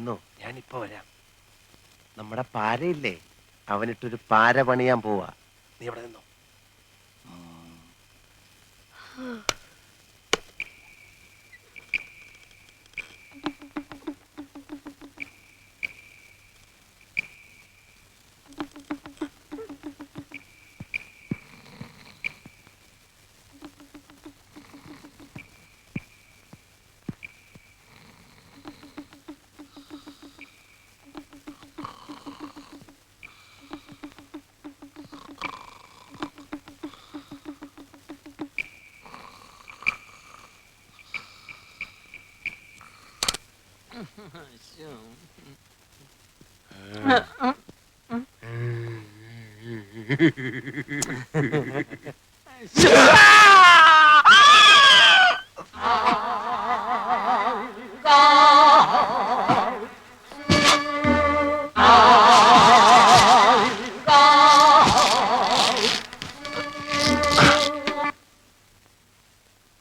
നിന്നോ? ഞാനിപ്പോ വരാം. നമ്മുടെ പാരയില്ലേ? അവനിട്ടൊരു പാര പണിയാൻ പോവാ. നീ ഇവിടെ നിന്നോ?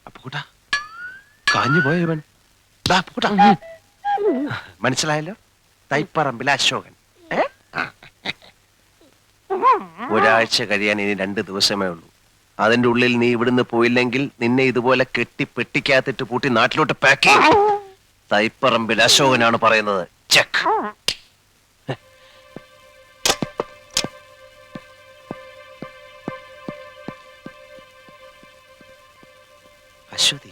അപ്പുകുട്ടാ കാഞ്ഞു പോയ ഇവൻ ദാ അപ്പുകുട്ടാ മനസ്സിലായല്ലോ? തൈപ്പറമ്പിൽ അശോകൻ. ഒരാഴ്ച കഴിയാൻ ഇനി രണ്ട് ദിവസമേ ഉള്ളൂ. അതിന്റെ ഉള്ളിൽ നീ ഇവിടുന്ന് പോയില്ലെങ്കിൽ നിന്നെ ഇതുപോലെ കെട്ടി പെട്ടിക്കകത്തിട്ട് പൂട്ടി നാട്ടിലോട്ട് പാക്ക് ചെയ്യും. തൈപ്പറമ്പിൽ അശോകനാണ് പറയുന്നത്. ചെക്ക് അശ്വതി.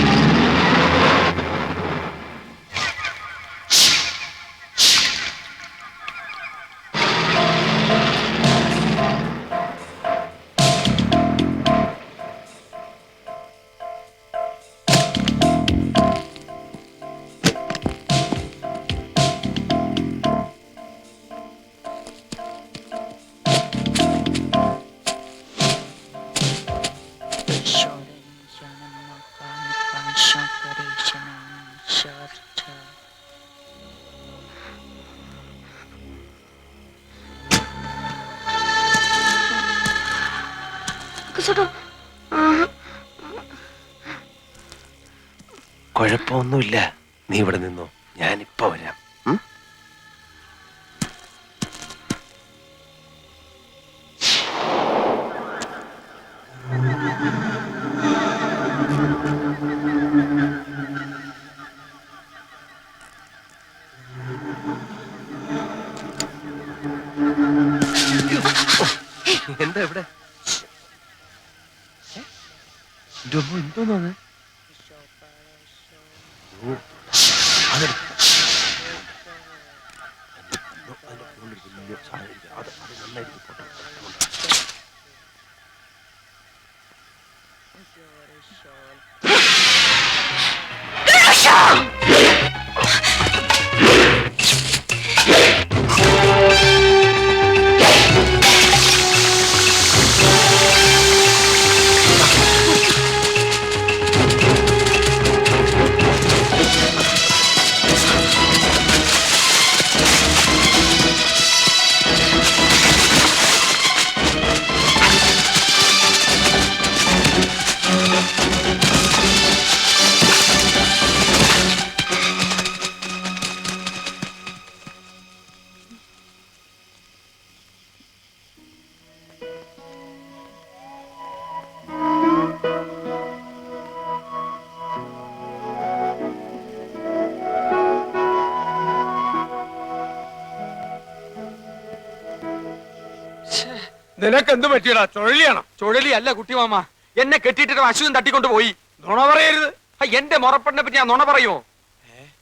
കുഴപ്പമൊന്നുമില്ല നീ ഇവിടെ നിന്നോ. ഞാനിപ്പോ വരാം? എന്താ ഇവിടെ? എന്തോന്നു നിനക്ക് എന്ത് പറ്റിയടാ? ചുഴലിയാണ്? ചുഴലി അല്ല കുട്ടിമാമ. എന്നെ കെട്ടിയിട്ടിട്ട് അശ്വൻ തട്ടിക്കൊണ്ട് പോയി. നുണ പറയരുത്. ആ, എന്റെ മുറപ്പെണ്ണെ പറ്റി ഞാൻ നുണ പറയുമോ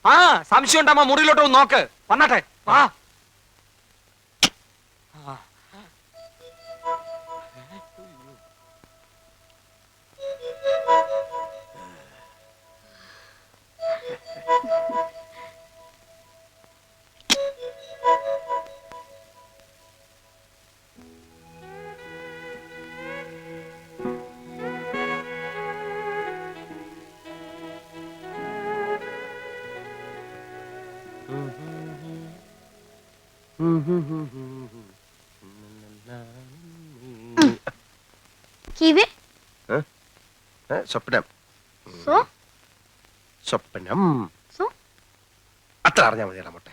ആ സംശയം ഉണ്ടാമ മുറിയിലോട്ട് ഒന്ന് നോക്ക്. വന്നാട്ടെ വാ. കിവി ഏ, സ്വപ്നം സോ സ്വപ്നം സോ അത്ര അറിഞ്ഞാ മതിയടാ മുട്ടെ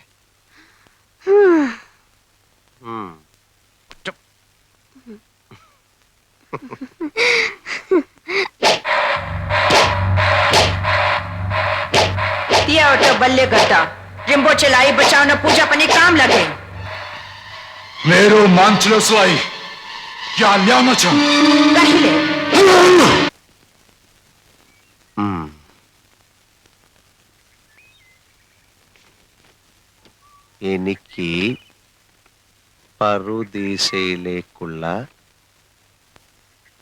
ഉം. ചുp. दिया होता बल्ले गट्टा रिम्बो चलाई बचाओ न पूजा पनी काम लगे Meğer o mantıra slay. Ya ne anlatacağım? Rahile. Hmm. എനിക്ക് പറുദീസയിലേക്കുള്ള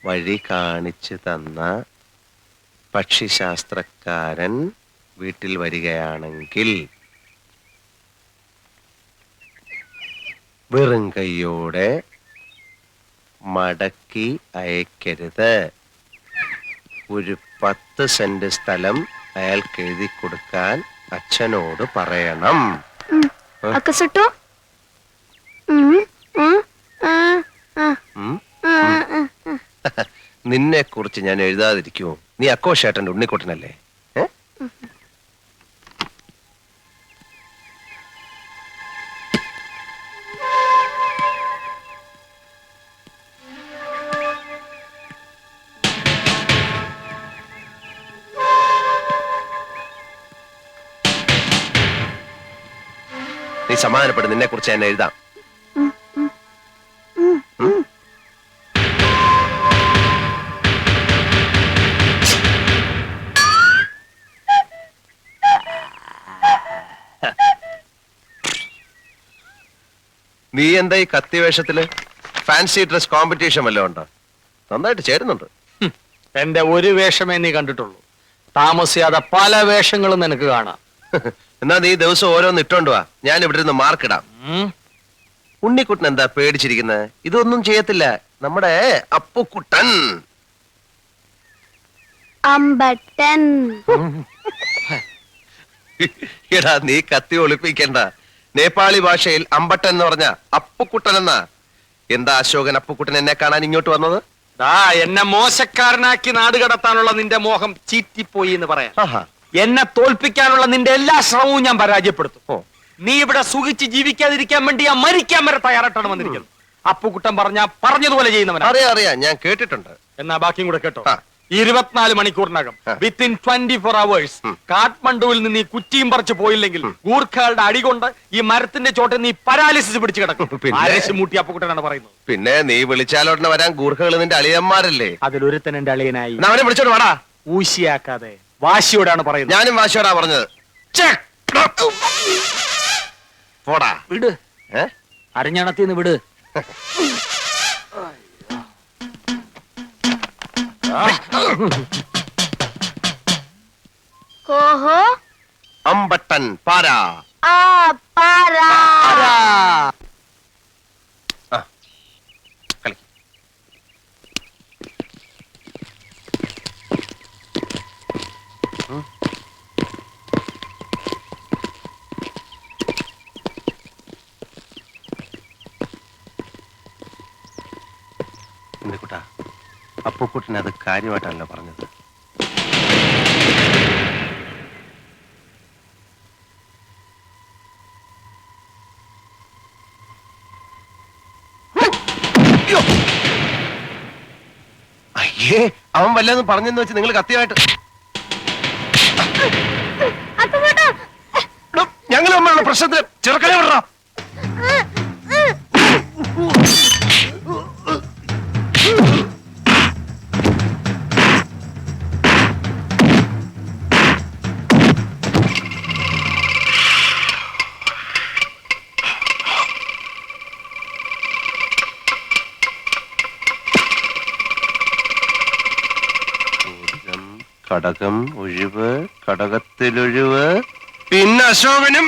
വഴി കാണിച്ചു തന്ന പക്ഷിശാസ്ത്രക്കാരൻ വീട്ടിൽ വരികയാണെങ്കിൽ വെറും കൈയോടെ മടക്കി അയക്കരുത്. ഒരു പത്ത് സെന്റ് സ്ഥലം അയാൾക്ക് എഴുതി കൊടുക്കാൻ അച്ഛനോട് പറയണം. അക്ക. നിന്നെ കുറിച്ച് ഞാൻ എഴുതാതിരിക്കുമോ നീ അക്കോഷേട്ടന്റെ ഉണ്ണിക്കുട്ടനല്ലേ? നീ സമാധാനപ്പെടും നിന്നെ കുറിച്ച് ഞാൻ എഴുതാം നീ എന്താ ഈ കത്തി വേഷത്തിൽ? ഫാൻസി ഡ്രസ് കോമ്പറ്റീഷൻ വല്ലതും ഉണ്ടോ? നന്നായിട്ട് ചേരുന്നുണ്ട്. എന്റെ ഒരു വേഷമേ നീ കണ്ടിട്ടുള്ളൂ. താമസിയാതെ പല വേഷങ്ങളും നിനക്ക് കാണാം. എന്നാ നീ ദിവസം ഓരോന്ന് ഇട്ടോണ്ട് വാ. ഞാൻ ഇവിടെ നിന്ന് മാർക്കിടാം ഉം. ഉണ്ണിക്കുട്ടൻ എന്താ പേടിച്ചിരിക്കുന്നത് ഇതൊന്നും ചെയ്യത്തില്ല. നമ്മുടെ അപ്പുക്കുട്ടൻ. അമ്പട്ടൻ. എടാ നീ കത്തി ഒളിപ്പിക്കണ്ട. നേപ്പാളി ഭാഷയിൽ അമ്പട്ടൻ എന്ന് പറഞ്ഞ അപ്പുക്കുട്ടൻ എന്നാ? എന്താ അശോകൻ അപ്പുക്കുട്ടൻ എന്നെ കാണാൻ ഇങ്ങോട്ട് വന്നത്? ദാ എന്നെ മോശക്കാരനാക്കി നാട് കടത്താനുള്ള നിന്റെ മോഹം ചീറ്റിപ്പോയി എന്ന് പറയാം. ആഹാ. എന്നെ തോൽപ്പിക്കാനുള്ള നിന്റെ എല്ലാ ശ്രമവും ഞാൻ പരാജയപ്പെടുത്തും. നീ ഇവിടെ സുഖിച്ച് ജീവിക്കാതിരിക്കാൻ വേണ്ടി ഞാൻ മരിക്കാൻ വരെ തയ്യാറായിട്ടാണ് വന്നിരിക്കുന്നത് അപ്പുക്കുട്ടൻ പറഞ്ഞ പറഞ്ഞതുപോലെ ചെയ്യുന്നവൻ അറിയാം അറിയാം. ഞാൻ കേട്ടിട്ടുണ്ട്. എന്നാ ബാക്കിയും കൂടെ കേട്ടോ. ഇരുപത്തിനാല് മണിക്കൂറിനകം. Within twenty four hours. കാഠ്മണ്ഡുവിൽ നിന്ന് ഈ കുറ്റിയും പറിച്ച് പോയില്ലെങ്കിൽ ഗൂർഖകളുടെ അടികൊണ്ട് ഈ മരത്തിന്റെ ചോട്ടിൽ നീ പരാലിസിസ് പിടിച്ചു കിടക്കും. പറയുന്നത്. പിന്നെ നീ വിളിച്ചാലോട്ടെ വരാൻ ഗൂർഖകൾ നിന്റെ അളിയന്മാരല്ലേ? അതിലൊരുത്തൻ എന്റെ അളിയനായി. അവനെ വിളിച്ചോട്ട് വാടാ. ഊശിയാക്കാതെ. വാശിയോടാണ് പറയുന്നത്. ഞാനും വാശിയോടാ പറഞ്ഞത്. ഛെ! പോടാ. വിട്. ഏ? അരഞ്ഞണത്തിന്ന് വിട്. കോഹോ? അമ്പട്ടൻ പാരാ. ആ പാരാ. അപ്പൂക്കുട്ടൻ അത് കാര്യമായിട്ടല്ല പറഞ്ഞത്. അയ്യേ. അവൻ വല്ലതും പറഞ്ഞെന്ന് വെച്ച് നിങ്ങൾ കത്തിയായിട്ട്. ഞങ്ങൾ തമ്മിലുള്ള പ്രശ്നത്തിൽ ചെറുക്കനെ വിടറ. കടകം ഒഴിവ് കടകത്തിലൊഴിവ് പിന്നെ അശോകനും.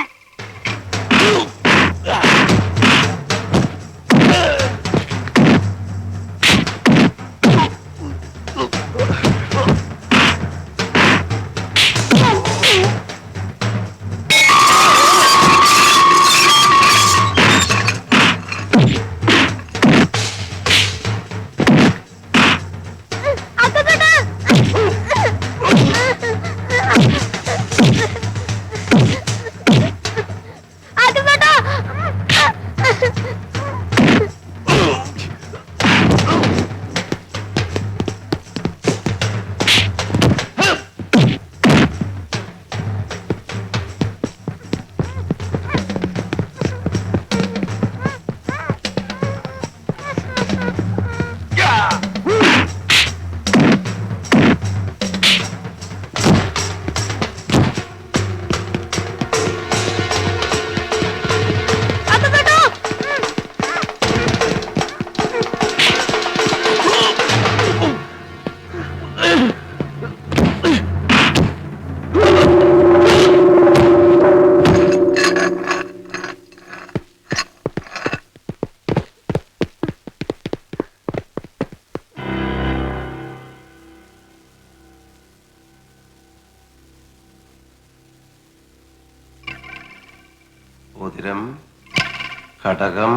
കടകം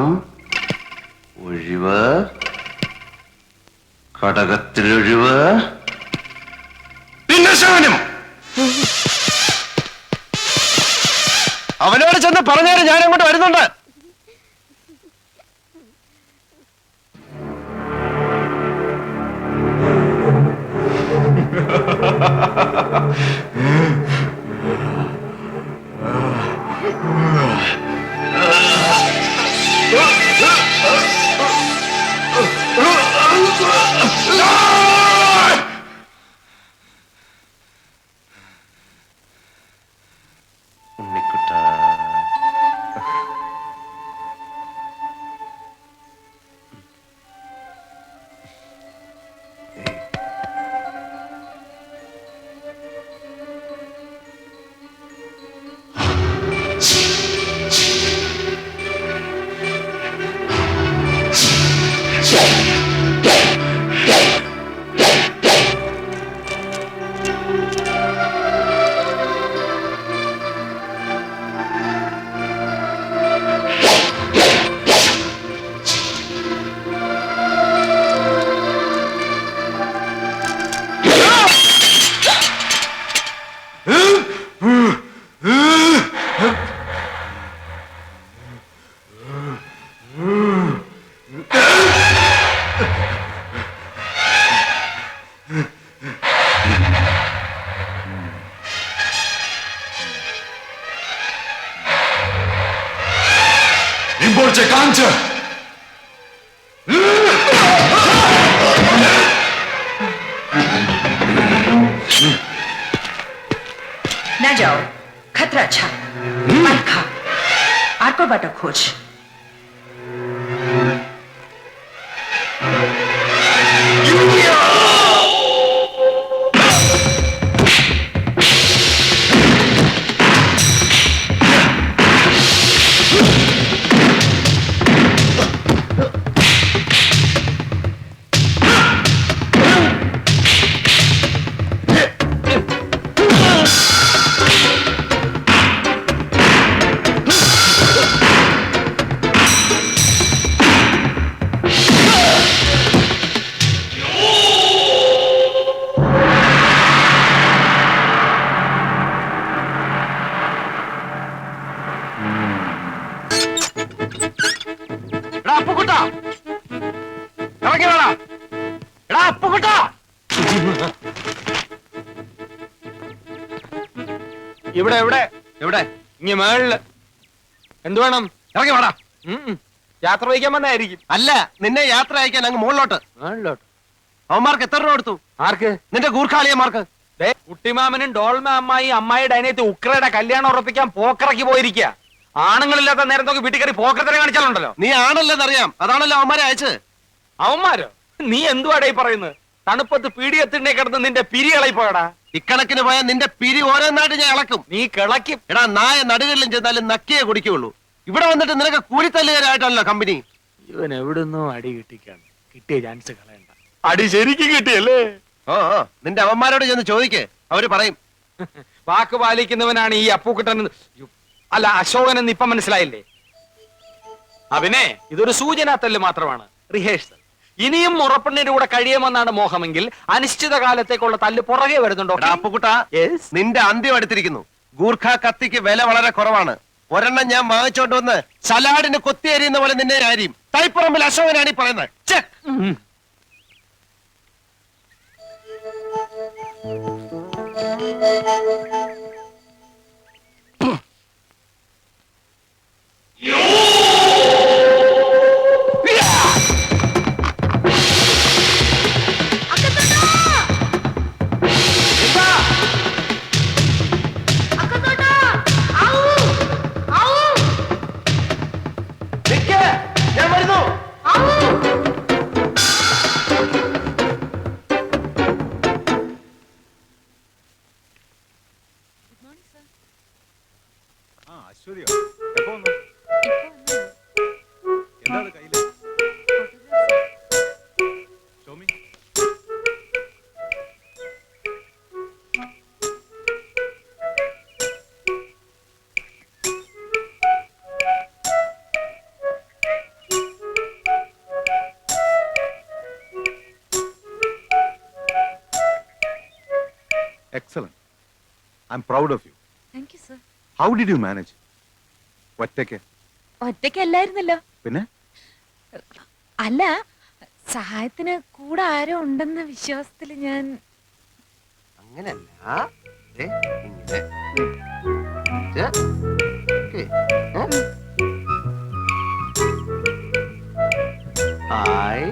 ഒഴിവ് കടകത്തിലൊഴിവ് പിന്നെ ശവനും അവനോട് ചെന്ന് പറഞ്ഞേരം ഞാൻ അങ്ങോട്ട് വരുന്നുണ്ട്. ഉണ്ണിക്കുട്ട Ah! বাটা খোঁজ। ഇങ്ങ മേളിൽ. എന്തു വേണം? ഇറങ്ങി വേടാ. യാത്ര വഹിക്കാൻ വന്നായിരിക്കും. അല്ല നിന്നെ യാത്ര അയക്കാൻ അങ്ങ് മുകളിലോട്ട്. മേളിലോട്ട്. അവന്മാർക്ക് എത്ര രൂപ കൊടുത്തു? ആർക്ക്? നിന്റെ ഗൂർഖാളിയന്മാർക്ക്. ദേ, കുട്ടിമാമനും ഡോൾമ അമ്മായി അമ്മായിയുടെ അനിയത്തി ഉക്രയുടെ കല്യാണം ഉറപ്പിക്കാൻ പോക്കറക്കി പോയിരിക്കുക ആണുങ്ങളില്ലാത്ത നേരം നോക്കി വീട്ടിൽ കയറി പോക്കറത്തിനെ കാണിച്ചാലുണ്ടല്ലോ. നീ ആണല്ലെന്നറിയാം അതാണല്ലോ അവന്മാരെ അയച്ചത്. അവന്മാരോ? നീ എന്തുവാടാ ഈ പറയുന്നത്? തണുപ്പത്ത് പീടിയെത്തിണ്ടേ കിടന്ന് നിന്റെ പിരി ഇളയിപ്പോയടാ ഇക്കണക്കിന് പോയാൽ നിന്റെ പിരി ഓരോന്നായിട്ട് ഞാൻ ഇളക്കും. നീ കിളക്കും എടാ നായ നടുകളിലും ചെന്നാലും നക്കിയേ കുടിക്കുള്ളൂ ഇവിടെ വന്നിട്ട് നിനക്ക് കൂലിത്തല്ലുകാരായിട്ടല്ലോ കമ്പനി. ഇവൻ എവിടുന്നോ അടി കിട്ടിക്കാണ്. കിട്ടിയ ചാൻസ് കളയണ്ട. അടി ശരിക്കും കിട്ടിയല്ലേ? ഓ ഓ, നിന്റെ അവന്മാരോട് ചെന്ന് ചോദിക്കേ. അവർ പറയും. വാക്ക് പാലിക്കുന്നവനാണ് ഈ അപ്പൂക്കുട്ടൻ എന്ന്- യ്യോ, അല്ല അശോകൻ എന്ന് ഇപ്പൊ മനസ്സിലായില്ലേ? അവനെ ഇതൊരു സൂചനാ തല്ല് മാത്രമാണ്. റിഹേഴ്സൽ. ഇനിയും മുറപ്പെണ്ണിന്റെ കൂടെ കഴിയുമെന്നാണ് മോഹമെങ്കിൽ അനിശ്ചിത കാലത്തേക്കുള്ള തല്ല് പുറകെ വരുന്നുണ്ടോ? അപ്പുക്കുട്ട. നിന്റെ അന്ത്യം എടുത്തിരിക്കുന്നു. ഗൂർഖ കത്തിക്ക് വില വളരെ കുറവാണ്. ഒരെണ്ണം ഞാൻ വാങ്ങിച്ചോണ്ട് വന്ന് സലാഡിന് കൊത്തിയരിയുന്ന പോലെ നിന്നെ ആരിയും തൈപ്പുറമ്പിൽ അശോകനാണ് ഈ പറയുന്നത്. Thank ഉം. Excellent. Am proud of you thank you sir how did you manage ഒറ്റയ്ക്ക്? ഒറ്റയ്ക്കല്ലായിരുന്നല്ലോ. പിന്നെ? അല്ല സഹായത്തിന് കൂടെ ആരോ ഉണ്ടെന്ന വിശ്വാസത്തിൽ ഞാൻ അങ്ങനല്ല. ദേ, ഇങ്ങനെ. ഛെ, ഓക്കേ, ഏ? ഹായ്.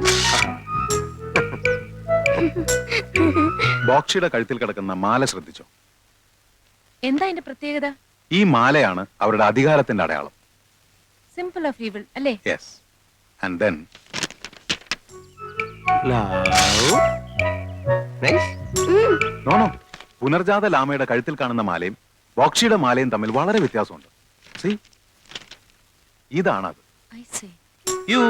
ബോക്ഷിയുടെ കഴുത്തിൽ കിടക്കുന്ന മാല ശ്രദ്ധിച്ചോ? എന്താ അതിന്റെ പ്രത്യേകത? ഈ മാലയാണ് അവരുടെ അധികാരത്തിന്റെ അടയാളം. സിമ്പിൾ ഓഫ് ഈവിൾ അല്ലേ? Yes and then nice no no പുനർജാത ലാമയുടെ കഴുത്തിൽ കാണുന്ന മാലയും ബോക്ഷിയുടെ മാലയും തമ്മിൽ വളരെ വ്യത്യാസമുണ്ട്. C ഇതാണത്. I see you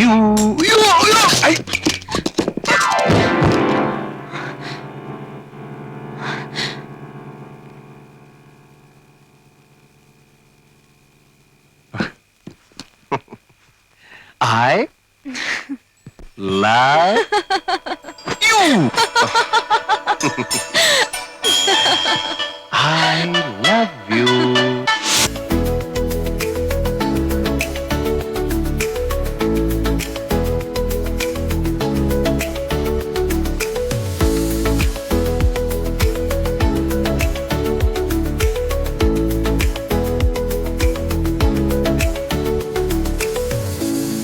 you you you I I love you. I love you.